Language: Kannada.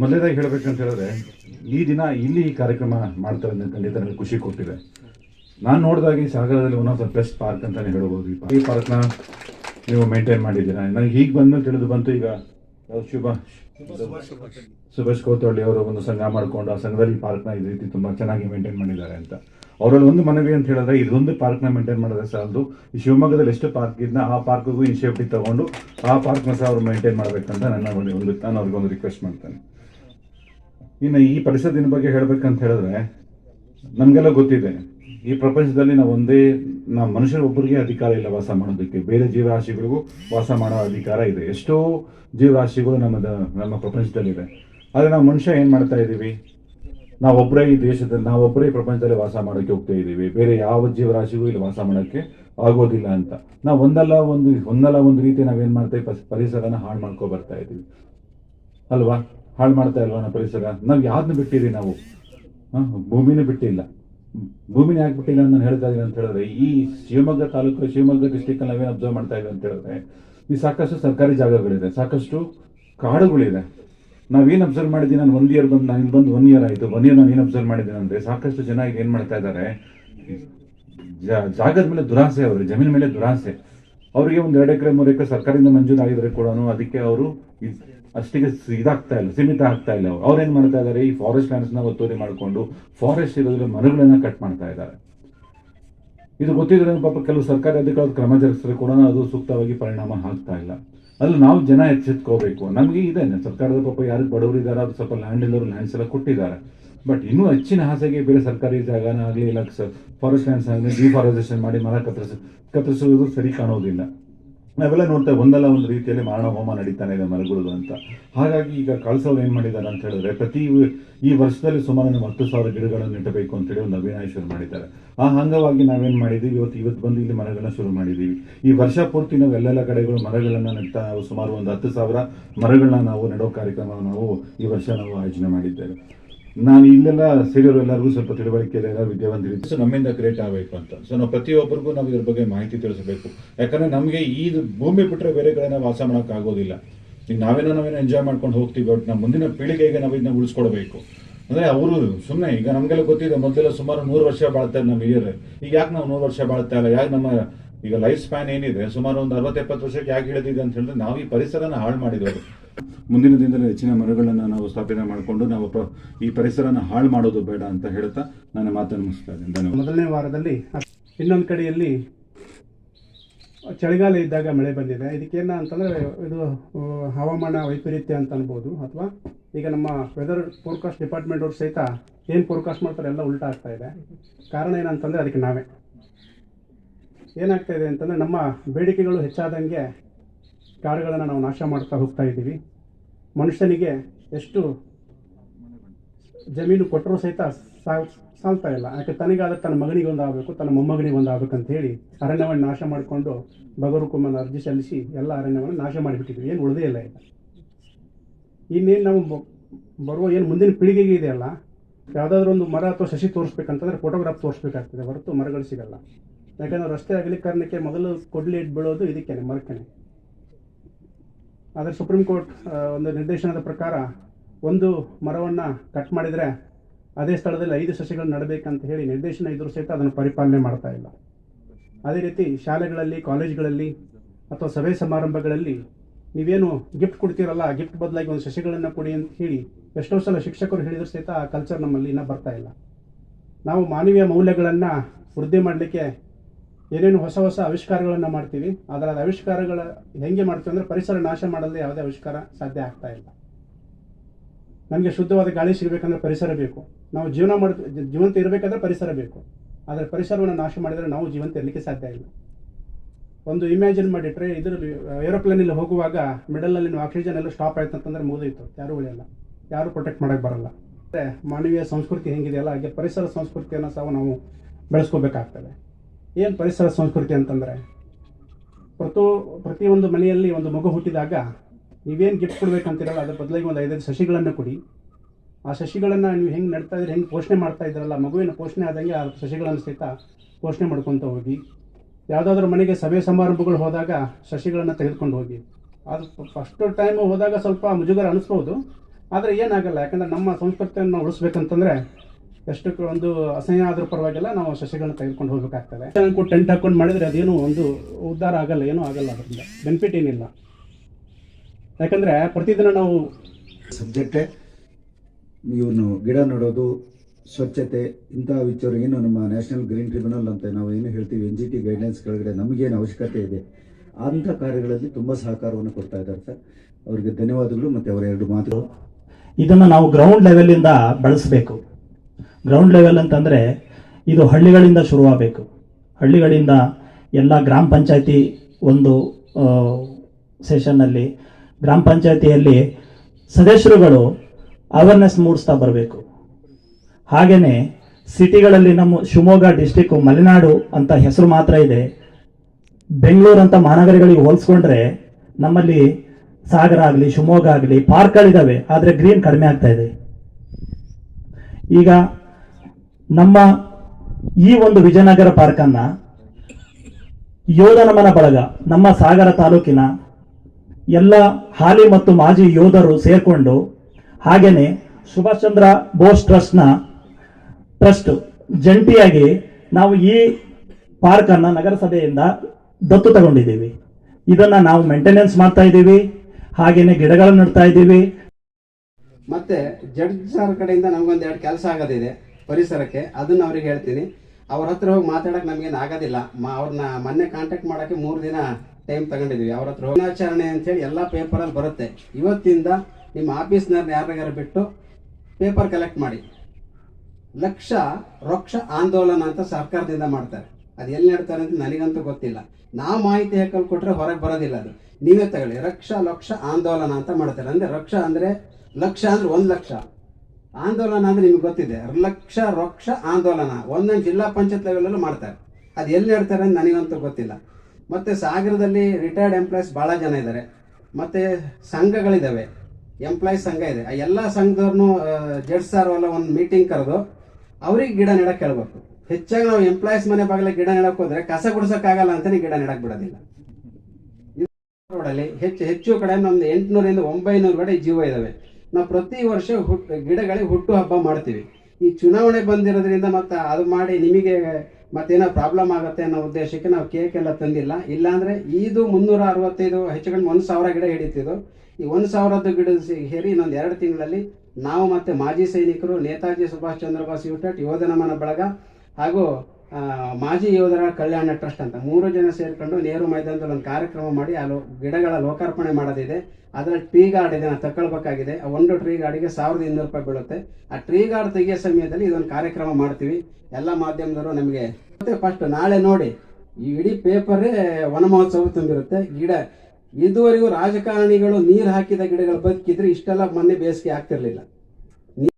ಮೊದಲನೇದಾಗಿ ಹೇಳಬೇಕಂತ ಹೇಳಿದ್ರೆ, ಈ ದಿನ ಇಲ್ಲಿ ಈ ಕಾರ್ಯಕ್ರಮ ಮಾಡ್ತಾರೆ ಅಂತ ಖಂಡಿತ ನನಗೆ ಖುಷಿ ಕೊಟ್ಟಿದೆ. ನಾನು ನೋಡಿದಾಗ ಈ ಸಾಗರದಲ್ಲಿ one of the best park ಅಂತಲೇ ಹೇಳ್ಬೋದು ಈ ಪಾರ್ಕ್ ಈ ಪಾರ್ಕ್ನ ನೀವು ಮೇಂಟೈನ್ ಮಾಡಿದ್ದೀರಾ? ನನಗೆ ಈಗ ಬಂದ್ಮೇಲೆ ತಿಳಿದು ಬಂತು, ಈಗ ಶುಭ? ಸುಭಾಷ್ ಕೋತಳ್ಳಿ ಅವರು ಒಂದು ಸಂಘ ಮಾಡಿಕೊಂಡು ಆ ಸಂಘದಲ್ಲಿ ಪಾರ್ಕ್ನ ಈ ರೀತಿ ತುಂಬ ಚೆನ್ನಾಗಿ ಮೇಂಟೈನ್ ಮಾಡಿದ್ದಾರೆ ಅಂತ. ಅವರಲ್ಲಿ ಒಂದು ಮನವಿ ಅಂತ ಹೇಳಿದ್ರೆ, ಇದೊಂದು ಪಾರ್ಕ್ನ ಮೇಂಟೈನ್ ಮಾಡಿದ್ರೆ ಸಾಲದು ಶಿವಮೊಗ್ಗದಲ್ಲಿ ಎಷ್ಟು ಪಾರ್ಕ್ ಇದ್ನ ಆ ಪಾರ್ಕ್ಗೂ ಇನಿಷಿಯೇಟಿವ್ ತಗೊಂಡು ಆ ಪಾರ್ಕ್ನ ಸಹ ಅವರು ಮೇಂಟೈನ್ ಮಾಡಬೇಕಂತ ನನ್ನ ಒಂದು, ಒಂದು- ನಾನು ಅವ್ರಿಗೆ ಒಂದು ರಿಕ್ವೆಸ್ಟ್ ಮಾಡ್ತೇನೆ. ಇನ್ನು ಈ ಪರಿಸರದಿನ ಬಗ್ಗೆ ಹೇಳ್ಬೇಕಂತ ಹೇಳಿದ್ರೆ, ನಮಗೆಲ್ಲ ಗೊತ್ತಿದೆ. ಈ ಪ್ರಪಂಚದಲ್ಲಿ ನಾವು ಒಂದೇ, ನಾವು ಮನುಷ್ಯರು ಒಬ್ಬರಿಗೆ ಅಧಿಕಾರ ಇಲ್ಲ ವಾಸ ಮಾಡೋದಕ್ಕೆ. ಬೇರೆ ಜೀವರಾಶಿಗಳಿಗೂ ವಾಸ ಮಾಡೋ ಅಧಿಕಾರ ಇದೆ. ಎಷ್ಟೋ ಜೀವರಾಶಿಗಳು ನಮ್ಮದ ನಮ್ಮ ಪ್ರಪಂಚದಲ್ಲಿದೆ ಆದರೆ ನಾವು ಮನುಷ್ಯ ಏನು ಮಾಡ್ತಾ ಇದ್ದೀವಿ ನಾವೊಬ್ಬರೇ ಈ ದೇಶದಲ್ಲಿ ನಾವೊಬ್ಬರೇ ಪ್ರಪಂಚದಲ್ಲಿ ವಾಸ ಮಾಡೋಕ್ಕೆ ಹೋಗ್ತಾ ಇದ್ದೀವಿ ಬೇರೆ ಯಾವ ಜೀವರಾಶಿಗೂ ಇಲ್ಲಿ ವಾಸ ಮಾಡೋಕ್ಕೆ ಆಗೋದಿಲ್ಲ ಅಂತ. ನಾವು ಒಂದಲ್ಲ ಒಂದು ಒಂದಲ್ಲ ಒಂದು ರೀತಿ ನಾವೇನು ಮಾಡ್ತಾ ಇದ್ದೀವಿ ಪರಿಸರನ ಹಾಳು ಮಾಡ್ಕೊ ಬರ್ತಾ ಇದ್ದೀವಿ ಅಲ್ವಾ? ಹಾಳು ಮಾಡ್ತಾ ಇಲ್ವಾ ನಾವು ಪರಿಸರ? ನಾವು ಯಾವ್ದನ್ನ ಬಿಟ್ಟಿರಿ ನಾವು? ಭೂಮಿನೂ ಬಿಟ್ಟಿಲ್ಲ. ಭೂಮಿನ ಯಾಕೆ ಬಿಟ್ಟಿಲ್ಲ ಅಂತ ನಾನು ಹೇಳ್ತಾ ಇದ್ದೀನಿ ಅಂತ ಹೇಳಿದ್ರೆ, ಈ ಶಿವಮೊಗ್ಗ ತಾಲೂಕು, ಶಿವಮೊಗ್ಗ ಡಿಸ್ಟಿಕ್ ನಾವೇನು ಅಬ್ಸರ್ವ್ ಮಾಡ್ತಾ ಇದ್ದೀವಿ ಅಂತ ಹೇಳಿದ್ರೆ, ಈ ಸಾಕಷ್ಟು ಸರ್ಕಾರಿ ಜಾಗಗಳಿದೆ, ಸಾಕಷ್ಟು ಕಾಡುಗಳಿದೆ. ನಾವೇನು ಅಬ್ಸರ್ವ್ ಮಾಡಿದ್ದೀನಿ ನಾನು ಒಂದು ಇಯರ್ ಬಂದು ನಾನು ಬಂದು ಒನ್ ಇಯರ್ ಆಯಿತು. ಒನ್ ಇಯರ್ ನಾನು ಏನು ಅಬ್ಸರ್ವ್ ಮಾಡಿದ್ದೀನಿ ಅಂದರೆ ಸಾಕಷ್ಟು ಜನ ಈಗ ಏನು ಮಾಡ್ತಾ ಇದ್ದಾರೆ? ಜಾಗದ ಮೇಲೆ ದುರಾಸೆ ಅವರು, ಜಮೀನ್ ಮೇಲೆ ದುರಾಸೆ. ಅವರಿಗೆ ಒಂದು ಎರಡು ಎಕರೆ, ಮೂರು ಎಕರೆ ಸರ್ಕಾರದಿಂದ ಮಂಜೂರಾಗಿದ್ರೆ ಕೂಡ ಅದಕ್ಕೆ ಅವರು ಅಷ್ಟಿಗೆ ಇದಾಗ್ತಾ ಇಲ್ಲ, ಸೀಮಿತ ಆಗ್ತಾ ಇಲ್ಲ ಅವರು. ಏನು ಮಾಡ್ತಾ ಇದ್ದಾರೆ? ಈ ಫಾರೆಸ್ಟ್ ಲ್ಯಾಂಡ್ಸ್ನ ಒತ್ತುವರಿ ಮಾಡಿಕೊಂಡು ಫಾರೆಸ್ಟ್ ಇರೋದ್ರ ಮರಗಳನ್ನ ಕಟ್ ಮಾಡ್ತಾ ಇದ್ದಾರೆ. ಇದು ಗೊತ್ತಿದ್ರೆ ಪಾಪ ಕೆಲವು ಸರ್ಕಾರಿ ಅಧಿಕಾರ ಕ್ರಮ ಜರುಗಿಸಿದ್ರೆ ಕೂಡ ಅದು ಸೂಕ್ತವಾಗಿ ಪರಿಣಾಮ ಆಗ್ತಾ ಇಲ್ಲ. ಅಲ್ಲಿ ನಾವು ಜನ ಎಚ್ಚೆತ್ಕೋಬೇಕು. ನಮಗೆ ಇದೆ ಸರ್ಕಾರದ ಪಾಪ ಯಾರು ಬಡವರು ಇದ್ದಾರೆ ಅದು ಸ್ವಲ್ಪ ಲ್ಯಾಂಡ್ ಇಲ್ಲವರು ಲ್ಯಾಂಡ್ಸ್ ಎಲ್ಲ ಕೊಟ್ಟಿದ್ದಾರೆ. ಬಟ್ ಇನ್ನೂ ಹೆಚ್ಚಿನ ಹಾಸಿಗೆ ಬೇರೆ ಸರ್ಕಾರಿ ಜಾಗನ ಆಗಲಿ, ಇಲ್ಲ ಫಾರೆಸ್ಟ್ ಲ್ಯಾಂಡ್ಸ್ ಆಗಲಿ ಡಿಫಾರೆಸ್ಟೇಷನ್ ಮಾಡಿ ಮರ ಕತ್ತರಿಸ ಕತ್ತರಿಸುವುದು ಸರಿ ಕಾಣೋದಿಲ್ಲ. ನಾವೆಲ್ಲ ನೋಡ್ತೇವೆ ಒಂದಲ್ಲ ಒಂದು ರೀತಿಯಲ್ಲಿ ಮಾರಣ ಹೋಮ ನಡೀತಾನೆ ಇದೆ ಮರಗಳು ಅಂತ. ಹಾಗಾಗಿ ಈಗ ಕಳಸವ್ರು ಏನು ಮಾಡಿದ್ದಾರೆ ಅಂತ ಹೇಳಿದ್ರೆ, ಪ್ರತಿ ಈ ವರ್ಷದಲ್ಲಿ ಸುಮಾರು ನಾವು ಹತ್ತು ಸಾವಿರ ಗಿಡಗಳನ್ನು ನೆಟ್ಟಬೇಕು ಅಂತೇಳಿ ಒಂದು ಅಭಿನಯ ಶುರು ಮಾಡಿದ್ದಾರೆ. ಆ ಅಂಗವಾಗಿ ನಾವೇನು ಮಾಡಿದ್ದೀವಿ, ಇವತ್ತು ಇವತ್ತು ಬಂದು ಇಲ್ಲಿ ಮರಗಳನ್ನ ಶುರು ಮಾಡಿದ್ದೀವಿ. ಈ ವರ್ಷ ಪೂರ್ತಿ ನಾವು ಎಲ್ಲೆಲ್ಲ ಕಡೆಗಳು ಮರಗಳನ್ನು ನೆಟ್ಟ ಸುಮಾರು ಒಂದು ಹತ್ತು ಸಾವಿರ ಮರಗಳನ್ನ ನಾವು ನೆಡೋ ಕಾರ್ಯಕ್ರಮ ನಾವು ಈ ವರ್ಷ ನಾವು ಆಯೋಜನೆ ಮಾಡಿದ್ದೇವೆ. ನಾನು ಇಲ್ಲೆಲ್ಲ ಸೇರಿರೋ ಎಲ್ಲರಿಗೂ ಸ್ವಲ್ಪ ತಿಳುವಳಿಕೆ ಇದೆ ವಿದ್ಯೆ ವಿದ್ಯಾವಂತರಿದ್ದು. ಸೊ ನಮ್ಮಿಂದ ಕ್ರಿಯೇಟ್ ಆಗಬೇಕು ಅಂತ. ಸೊ ನಾವು ಪ್ರತಿಯೊಬ್ಬರಿಗೂ ನಾವು ಇದ್ರ ಬಗ್ಗೆ ಮಾಹಿತಿ ತಿಳಿಸಬೇಕು. ಯಾಕಂದ್ರೆ ನಮಗೆ ಈ ಭೂಮಿ ಬಿಟ್ಟರೆ ಬೇರೆ ಕಡೆ ನಾವು ವಾಸ ಆಗೋದಿಲ್ಲ. ಈಗ ನಾವೇನೋ ನಾವೇನೋ ಎಂಜಾಯ್ ಮಾಡ್ಕೊಂಡು ಹೋಗ್ತೀವಿ ಬಟ್ ನಮ್ಮ ಮುಂದಿನ ಪೀಳಿಗೆಗೆ ನಾವು ಇದನ್ನ ಉಳಿಸ್ಕೊಡ್ಬೇಕು. ಅಂದ್ರೆ ಅವರು ಸುಮ್ಮನೆ ಈಗ ನಮಗೆಲ್ಲ ಗೊತ್ತಿದೆ, ಮೊದಲೆಲ್ಲ ಸುಮಾರು ನೂರು ವರ್ಷ ಬಾಳ್ತಾರೆ ನಮ್ಮ ಹಿರಿಯರು ಈಗ ಯಾಕೆ ನಾವು ನೂರು ವರ್ಷ ಬಾಳ್ತಾ ಇಲ್ಲ? ಯಾಕೆ ನಮ್ಮ ಈಗ ಲೈಫ್ ಸ್ಪ್ಯಾನ್ ಏನಿದೆ, ಸುಮಾರು ಒಂದು ಅರವತ್ತು ಎಪ್ಪತ್ತು ವರ್ಷಕ್ಕೆ ಯಾಕೆ ಹಿಡಿದಿದೆ ಅಂತ ಹೇಳಿದ್ರೆ ನಾವು ಈ ಪರಿಸರನ ಹಾಳು ಮಾಡಿದವರು. ಮುಂದಿನ ದಿನದಲ್ಲಿ ಹೆಚ್ಚಿನ ಮರಗಳನ್ನು ನಾವು ಸ್ಥಾಪನೆ ಮಾಡಿಕೊಂಡು ನಾವು ಈ ಪರಿಸರನ ಹಾಳು ಮಾಡೋದು ಬೇಡ ಅಂತ ಹೇಳ್ತಾ ನನ್ನ ಮಾತನ್ನು ಮುಗಿಸ್ತಾ ಇದ್ದೇನೆ. ಮೊದಲನೇ ವಾರದಲ್ಲಿ ಇನ್ನೊಂದು ಕಡೆಯಲ್ಲಿ ಚಳಿಗಾಲ ಇದ್ದಾಗ ಮಳೆ ಬಂದಿದೆ. ಇದಕ್ಕೇನ ಅಂತಂದರೆ ಇದು ಹವಾಮಾನ ವೈಪರೀತ್ಯ ಅಂತ ಅನ್ಬೋದು ಅಥವಾ ಈಗ ನಮ್ಮ ವೆದರ್ ಫೋರ್ಕಾಸ್ಟ್ ಡಿಪಾರ್ಟ್ಮೆಂಟ್ ಅವ್ರು ಸಹಿತ ಏನು ಫೋರ್ಕಾಸ್ಟ್ ಮಾಡ್ತಾರೆ ಎಲ್ಲ ಉಲ್ಟಾ ಆಗ್ತಾ ಇದೆ. ಕಾರಣ ಏನಂತಂದರೆ ಅದಕ್ಕೆ ನಾವೇ. ಏನಾಗ್ತಾ ಇದೆ ಅಂತಂದರೆ ನಮ್ಮ ಬೇಡಿಕೆಗಳು ಹೆಚ್ಚಾದಂಗೆ ಕಾಡುಗಳನ್ನು ನಾವು ನಾಶ ಮಾಡ್ತಾ ಹೋಗ್ತಾ ಇದ್ದೀವಿ. ಮನುಷ್ಯನಿಗೆ ಎಷ್ಟು ಜಮೀನು ಕೊಟ್ಟರೂ ಸಹಿತ ಸಾಲ್, ಸಾಲ್ತಾ ಇಲ್ಲ. ಯಾಕೆ ತನಗಾದ್ರೆ ತನ್ನ ಮಗನಿಗೆ ಒಂದಾಗಬೇಕು, ತನ್ನ ಮೊಮ್ಮಗನಿಗೆ ಒಂದು ಅಂತ ಹೇಳಿ ಅರಣ್ಯವನ್ನು ನಾಶ ಮಾಡಿಕೊಂಡು ಬಗರುಕೊಮ್ಮನ ಅರ್ಜಿ ಸಲ್ಲಿಸಿ ಎಲ್ಲ ಅರಣ್ಯವನ್ನು ನಾಶ ಮಾಡಿಬಿಟ್ಟಿದ್ವಿ. ಏನು ಉಳಿದೇ ಇಲ್ಲ ಈಗ. ಇನ್ನೇನು ನಾವು ಬರುವ ಏನು ಮುಂದಿನ ಪೀಳಿಗೆಗೆ ಇದೆಯಲ್ಲ ಯಾವುದಾದ್ರೂ ಒಂದು ಮರ ಅಥವಾ ಸಸಿ ತೋರಿಸ್ಬೇಕಂತಂದ್ರೆ ಫೋಟೋಗ್ರಾಫ್ ತೋರಿಸ್ಬೇಕಾಗ್ತದೆ. ಹೊರತು ಮರಗಳು ಸಿಗಲ್ಲ. ಯಾಕಂದ್ರೆ ರಸ್ತೆ ಅಗಲೀಕರಣಕ್ಕೆ ಮೊದಲು ಕೊಡ್ಲಿ ಇಟ್ಬಿಡೋದು ಇದಕ್ಕೇನೆ, ಮರಕ್ಕೇನೆ. ಆದರೆ ಸುಪ್ರೀಂ ಕೋರ್ಟ್ ಒಂದು ನಿರ್ದೇಶನದ ಪ್ರಕಾರ ಒಂದು ಮರವನ್ನು ಕಟ್ ಮಾಡಿದರೆ ಅದೇ ಸ್ಥಳದಲ್ಲಿ ಐದು ಸಸಿಗಳು ನಡಬೇಕಂತ ಹೇಳಿ ನಿರ್ದೇಶನ ಇದ್ರೂ ಸಹಿತ ಅದನ್ನು ಪರಿಪಾಲನೆ ಮಾಡ್ತಾ ಇಲ್ಲ. ಅದೇ ರೀತಿ ಶಾಲೆಗಳಲ್ಲಿ, ಕಾಲೇಜ್ಗಳಲ್ಲಿ ಅಥವಾ ಸಭೆ ಸಮಾರಂಭಗಳಲ್ಲಿ ನೀವೇನು ಗಿಫ್ಟ್ ಕೊಡ್ತೀರಲ್ಲ, ಗಿಫ್ಟ್ ಬದಲಾಗಿ ಒಂದು ಸಸಿಗಳನ್ನು ಕೊಡಿ ಅಂತ ಹೇಳಿ ಎಷ್ಟೋ ಸಲ ಶಿಕ್ಷಕರು ಹೇಳಿದ್ರೂ ಸಹಿತ ಆ ಕಲ್ಚರ್ ನಮ್ಮಲ್ಲಿ ಇನ್ನೂ ಬರ್ತಾ ಇಲ್ಲ. ನಾವು ಮಾನವೀಯ ಮೌಲ್ಯಗಳನ್ನು ವೃದ್ಧಿ ಮಾಡಲಿಕ್ಕೆ ಏನೇನು ಹೊಸ ಹೊಸ ಆವಿಷ್ಕಾರಗಳನ್ನು ಮಾಡ್ತೀವಿ ಅದರ ಆವಿಷ್ಕಾರಗಳ ಹೆಂಗೆ ಮಾಡ್ತೀವಿ ಅಂದರೆ ಪರಿಸರ ನಾಶ ಮಾಡಲು ಯಾವುದೇ ಆವಿಷ್ಕಾರ ಸಾಧ್ಯ ಆಗ್ತಾ ಇಲ್ಲ. ನಮಗೆ ಶುದ್ಧವಾದ ಗಾಳಿ ಸಿಗಬೇಕಂದ್ರೆ ಪರಿಸರ ಬೇಕು. ನಾವು ಜೀವನ ಮಾಡ ಜೀವಂತ ಇರಬೇಕಾದ್ರೆ ಪರಿಸರ ಬೇಕು. ಆದರೆ ಪರಿಸರವನ್ನು ನಾಶ ಮಾಡಿದರೆ ನಾವು ಜೀವಂತ ಇರಲಿಕ್ಕೆ ಸಾಧ್ಯ ಇಲ್ಲ. ಒಂದು ಇಮ್ಯಾಜಿನ್ ಮಾಡಿಟ್ರೆ ಇದರಲ್ಲಿ ಏರೋಪ್ಲೇನಲ್ಲಿ ಹೋಗುವಾಗ ಮಿಡಲ್ನಲ್ಲಿ ನೀವು ಆಕ್ಸಿಜನ್ ಎಲ್ಲ ಸ್ಟಾಪ್ ಆಯ್ತು ಅಂತಂದ್ರೆ ಮುಗಿದೋಯ್ತು ಯಾರೂ ಉಳಿಯಲ್ಲ. ಯಾರು ಪ್ರೊಟೆಕ್ಟ್ ಮಾಡೋಕ್ಕೆ ಬರಲ್ಲ. ಮಾನವೀಯ ಸಂಸ್ಕೃತಿ ಹೆಂಗಿದೆಯಲ್ಲ, ಹಾಗೆ ಪರಿಸರ ಸಂಸ್ಕೃತಿಯನ್ನು ಸಹ ನಾವು ಬೆಳೆಸ್ಕೋಬೇಕಾಗ್ತದೆ. ಏನು ಪರಿಸರ ಸಂಸ್ಕೃತಿ ಅಂತಂದರೆ? ಪ್ರತಿ, ಪ್ರತಿಯೊಂದು ಮನೆಯಲ್ಲಿ ಒಂದು ಮಗು ಹುಟ್ಟಿದಾಗ ನೀವೇನು ಗಿಫ್ಟ್ ಕೊಡಬೇಕಂತಿರಲ್ಲ, ಅದ್ರ ಬದಲಾಗಿ ಒಂದು ಐದೈದು ಸಸಿಗಳನ್ನು ಕೊಡಿ. ಆ ಸಸಿಗಳನ್ನು ನೀವು ಹೆಂಗೆ ನಡ್ತಾ ಇದ್ರೆ, ಹೆಂಗೆ ಪೋಷಣೆ ಮಾಡ್ತಾ ಇದ್ರಲ್ಲ ಮಗುವಿನ ಪೋಷಣೆ ಆದಂಗೆ ಆ ಸಸಿಗಳನ್ನು ಸಹಿತ ಪೋಷಣೆ ಮಾಡ್ಕೊತ ಹೋಗಿ. ಯಾವುದಾದ್ರೂ ಮನೆಗೆ ಸಭೆ ಸಮಾರಂಭಗಳು ಹೋದಾಗ ಸಸಿಗಳನ್ನು ತೆಗೆದುಕೊಂಡು ಹೋಗಿ. ಅದು ಫಸ್ಟ್ ಟೈಮ್ ಹೋದಾಗ ಸ್ವಲ್ಪ ಮುಜುಗರ ಅನಿಸ್ಬೋದು. ಆದರೆ ಏನಾಗಲ್ಲ, ಯಾಕಂದ್ರೆ ನಮ್ಮ ಸಂಸ್ಕೃತಿಯನ್ನು ಉಳಿಸ್ಬೇಕಂತಂದರೆ ಎಷ್ಟಕ್ಕೆ ಒಂದು ಅಸಹ್ಯ ಆದ್ರೂ ಪರವಾಗಿಲ್ಲ ನಾವು ಸಸ್ಯಗಳನ್ನ ತೆಗೆದುಕೊಂಡು ಹೋಗ್ಬೇಕಾಗ್ತದೆ. ಟೆಂಟ್ ಹಾಕೊಂಡು ಮಾಡಿದ್ರೆ ಅದೇನು ಒಂದು ಉದ್ಧಾರ ಆಗಲ್ಲ ಏನೂ ಆಗಲ್ಲ ಅದರಿಂದ. ಬೆನಿಫಿಟ್ ಏನಿಲ್ಲ. ಯಾಕಂದ್ರೆ ಪ್ರತಿದಿನ ನಾವು ಸಬ್ಜೆಕ್ಟೇ ಇವನು ಗಿಡ ನೋಡೋದು ಸ್ವಚ್ಛತೆ ಇಂತಹ ವಿಚಾರ ಏನು ನಮ್ಮ ನ್ಯಾಷನಲ್ ಗ್ರೀನ್ ಟ್ರಿಬ್ಯುನಲ್ ಅಂತ ನಾವು ಏನು ಹೇಳ್ತೀವಿ ಎನ್ ಜಿ ಟಿ ಗೈಡ್ಲೈನ್ಸ್ ಕೆಳಗಡೆ ನಮಗೇನು ಅವಶ್ಯಕತೆ ಇದೆ ಅಂಥ ಕಾರ್ಯಗಳಲ್ಲಿ ತುಂಬ ಸಹಕಾರವನ್ನು ಕೊಡ್ತಾ ಇದ್ದಾರೆ ಸರ್. ಅವರಿಗೆ ಧನ್ಯವಾದಗಳು ಮತ್ತು ಅವರ ಎರಡು ಮಾತುಗಳು. ಇದನ್ನು ನಾವು ಗ್ರೌಂಡ್ ಲೆವೆಲಿಂದ ಬಳಸಬೇಕು. ಗ್ರೌಂಡ್ ಲೆವೆಲ್ ಅಂತಂದರೆ ಇದು ಹಳ್ಳಿಗಳಿಂದ ಶುರುವಾಗಬೇಕು. ಹಳ್ಳಿಗಳಿಂದ ಎಲ್ಲ ಗ್ರಾಮ ಪಂಚಾಯತಿ ಒಂದು ಸೆಷನ್ನಲ್ಲಿ ಗ್ರಾಮ ಪಂಚಾಯತಿಯಲ್ಲಿ ಸದಸ್ಯರುಗಳು ಅವೇರ್ನೆಸ್ ಮೂಡಿಸ್ತಾ ಬರಬೇಕು. ಹಾಗೆಯೇ ಸಿಟಿಗಳಲ್ಲಿ ನಮ್ಮ ಶಿವಮೊಗ್ಗ ಡಿಸ್ಟಿಕ್ಕು ಮಲೆನಾಡು ಅಂತ ಹೆಸರು ಮಾತ್ರ ಇದೆ. ಬೆಂಗಳೂರು ಅಂತ ಮಹಾನಗರಗಳಿಗೆ ಹೋಲಿಸ್ಕೊಂಡ್ರೆ ನಮ್ಮಲ್ಲಿ ಸಾಗರ ಆಗಲಿ, ಶಿವಮೊಗ್ಗ ಆಗಲಿ ಪಾರ್ಕ್ಗಳಿದ್ದಾವೆ ಆದರೆ ಗ್ರೀನ್ ಕಡಿಮೆ ಆಗ್ತಾ ಇದೆ. ಈಗ ನಮ್ಮ ಈ ಒಂದು ವಿಜಯನಗರ ಪಾರ್ಕನ್ನ ಯೋಧನ ಮನ ಬಳಗ, ನಮ್ಮ ಸಾಗರ ತಾಲೂಕಿನ ಎಲ್ಲ ಹಾಲಿ ಮತ್ತು ಮಾಜಿ ಯೋಧರು ಸೇರ್ಕೊಂಡು ಹಾಗೆಯೇ ಸುಭಾಷ್ ಚಂದ್ರ ಬೋಸ್ ಟ್ರಸ್ಟ್ನ ಟ್ರಸ್ಟ್ ಜಂಟಿಯಾಗಿ ನಾವು ಈ ಪಾರ್ಕ್ ಅನ್ನ ನಗರಸಭೆಯಿಂದ ದತ್ತು ತಗೊಂಡಿದ್ದೀವಿ. ಇದನ್ನ ನಾವು ಮೇಂಟೆನೆನ್ಸ್ ಮಾಡ್ತಾ ಇದ್ದೀವಿ. ಹಾಗೆಯೇ ಗಿಡಗಳನ್ನು ನೆಡ್ತಾ ಇದ್ದೀವಿ. ಮತ್ತೆ ಜಡ್ಜ್ ಸರ್ ಕಡೆಯಿಂದ ನಮ್ಗೊಂದ್ ಎರಡು ಕೆಲಸ ಆಗೋದಿದೆ. ಪರಿಸರಕ್ಕೆ, ಅದನ್ನ ಅವ್ರಿಗೆ ಹೇಳ್ತೀನಿ. ಅವ್ರ ಹತ್ರ ಹೋಗಿ ಮಾತಾಡಕ್ ನಮ್ಗೇನು ಆಗೋದಿಲ್ಲ. ಅವ್ರನ್ನ ಮೊನ್ನೆ ಕಾಂಟ್ಯಾಕ್ಟ್ ಮಾಡೋಕ್ಕೆ ಮೂರು ದಿನ ಟೈಮ್ ತಗೊಂಡಿದ್ವಿ. ಅವ್ರ ಹತ್ರ ದಿನಾಚರಣೆ ಅಂತೇಳಿ ಎಲ್ಲ ಪೇಪರಲ್ಲಿ ಬರುತ್ತೆ. ಇವತ್ತಿಂದ ನಿಮ್ಮ ಆಫೀಸ್ನವ್ರನ್ನ ಯಾರಿಗಾರು ಬಿಟ್ಟು ಪೇಪರ್ ಕಲೆಕ್ಟ್ ಮಾಡಿ. ಲಕ್ಷ ರೊಕ್ಷ ಆಂದೋಲನ ಅಂತ ಸರ್ಕಾರದಿಂದ ಮಾಡ್ತಾರೆ. ಅದು ಎಲ್ಲಿ ನಡ್ತಾರೆ ಅಂತ ನನಗಂತೂ ಗೊತ್ತಿಲ್ಲ. ನಾವು ಮಾಹಿತಿ ಹಾಕಲ್ ಕೊಟ್ಟರೆ ಹೊರಗೆ ಬರೋದಿಲ್ಲ ಅದು. ನೀವೇ ತಗೊಳ್ಳಿ. ರಕ್ಷ ಲಕ್ಷ ಆಂದೋಲನ ಅಂತ ಮಾಡ್ತಾರೆ. ಅಂದರೆ ರಕ್ಷ ಅಂದರೆ ಲಕ್ಷ ಅಂದ್ರೆ ಒಂದು ಲಕ್ಷ. ಆಂದೋಲನ ಅಂದ್ರೆ ನಿಮ್ಗೆ ಗೊತ್ತಿದೆ. ಲಕ್ಷ ರೊಕ್ಷ ಆಂದೋಲನ. ಒಂದೊಂದು ಜಿಲ್ಲಾ ಪಂಚಾಯತ್ ಲೆವೆಲಲ್ಲೂ ಮಾಡ್ತಾರೆ. ಅದು ಎಲ್ಲಿ ನಡ್ತಾರೆ ಅಂತ ನನಗಂತೂ ಗೊತ್ತಿಲ್ಲ. ಮತ್ತೆ ಸಾಗರದಲ್ಲಿ ರಿಟೈರ್ಡ್ ಎಂಪ್ಲಾಯೀಸ್ ಭಾಳ ಜನ ಇದ್ದಾರೆ. ಮತ್ತೆ ಸಂಘಗಳಿದ್ದಾವೆ ಎಂಪ್ಲಾಯೀಸ್ ಸಂಘ ಇದೆ. ಆ ಎಲ್ಲ ಸಂಘದವ್ರನ್ನು ಜಡ್ಜ್ ಸರ್ ಎಲ್ಲ ಒಂದು ಮೀಟಿಂಗ್ ಕರೆದು ಅವ್ರಿಗೆ ಗಿಡ ನೆಡಕ್ಕೆ ಹೇಳ್ಬೇಕು. ಹೆಚ್ಚಾಗಿ ನಾವು ಎಂಪ್ಲಾಯೀಸ್ ಮನೆ ಬಾಗಿಲ ಗಿಡ ನೆಡಕ್ಕೆ ಹೋದ್ರೆ ಕಸ ಗುಡಿಸೋಕ್ಕಾಗಲ್ಲ ಅಂತಲೇ ಗಿಡ ನೆಡಕ್ಕೆ ಬಿಡೋದಿಲ್ಲ. ರೋಡಲ್ಲಿ ಹೆಚ್ಚು ಹೆಚ್ಚು ಕಡೆ ನಮ್ದು ಎಂಟುನೂರಿಂದ ಒಂಬೈನೂರು ಕಡೆ ಜೀವ ಇದಾವೆ. ನಾವು ಪ್ರತಿ ವರ್ಷ ಹುಟ್ಟು ಗಿಡಗಳಿಗೆ ಹುಟ್ಟು ಹಬ್ಬ ಮಾಡ್ತೀವಿ. ಈ ಚುನಾವಣೆ ಬಂದಿರೋದ್ರಿಂದ ಮತ್ತು ಅದು ಮಾಡಿ ನಿಮಗೆ ಮತ್ತೇನೋ ಪ್ರಾಬ್ಲಮ್ ಆಗುತ್ತೆ ಅನ್ನೋ ಉದ್ದೇಶಕ್ಕೆ ನಾವು ಕೇಕ್ ಎಲ್ಲ ತಂದಿಲ್ಲ. ಇಲ್ಲಾಂದರೆ ಇದು ಮುನ್ನೂರ ಅರವತ್ತೈದು, ಹೆಚ್ಚು ಕಡಿಮೆ ಒಂದು ಸಾವಿರ ಗಿಡ ಹಿಡಿತಿದ್ದು. ಈ ಒಂದು ಸಾವಿರದ್ದು ಗಿಡ ಹೇರಿ ಇನ್ನೊಂದು ಎರಡು ತಿಂಗಳಲ್ಲಿ ನಾವು ಮತ್ತು ಮಾಜಿ ಸೈನಿಕರು ನೇತಾಜಿ ಸುಭಾಷ್ ಚಂದ್ರ ಬೋಸ್ ಯೂಟೆಟ್ ಯೋಧ ನಮನ ಬಳಗ ಹಾಗೂ ಮಾಜಿ ಯೋಧರ ಕಲ್ಯಾಣ ಟ್ರಸ್ಟ್ ಅಂತ ಮೂರು ಜನ ಸೇರಿಕೊಂಡು ನೆಹರು ಮೈದಾನದಲ್ಲಿ ಒಂದು ಕಾರ್ಯಕ್ರಮ ಮಾಡಿ ಆ ಗಿಡಗಳ ಲೋಕಾರ್ಪಣೆ ಮಾಡೋದಿದೆ. ಅದರಲ್ಲಿ ಟ್ರೀ ಗಾರ್ಡ್ ಇದೆ ನಾವು ತಗೊಳ್ಬೇಕಾಗಿದೆ ಆ ಒಂದು ಟ್ರೀ ಗಾರ್ಡಿಗೆ ಸಾವಿರದ ಇನ್ನೂರು ರೂಪಾಯಿ ಬೀಳುತ್ತೆ. ಆ ಟ್ರೀ ಗಾರ್ಡ್ ತೆಗಿಯೋ ಸಮಯದಲ್ಲಿ ಇದೊಂದು ಕಾರ್ಯಕ್ರಮ ಮಾಡ್ತೀವಿ. ಎಲ್ಲ ಮಾಧ್ಯಮದವರು ನಮಗೆ ಮತ್ತೆ ಫಸ್ಟ್ ನಾಳೆ ನೋಡಿ, ಈ ಇಡೀ ಪೇಪರೇ ವನ ಮಹೋತ್ಸವ ತುಂಬಿರುತ್ತೆ. ಗಿಡ, ಇದುವರೆಗೂ ರಾಜಕಾರಣಿಗಳು ನೀರು ಹಾಕಿದ ಗಿಡಗಳು ಬದುಕಿದ್ರೆ ಇಷ್ಟೆಲ್ಲ ಮೊನ್ನೆ ಬೇಸಿಗೆ ಆಗ್ತಿರ್ಲಿಲ್ಲ.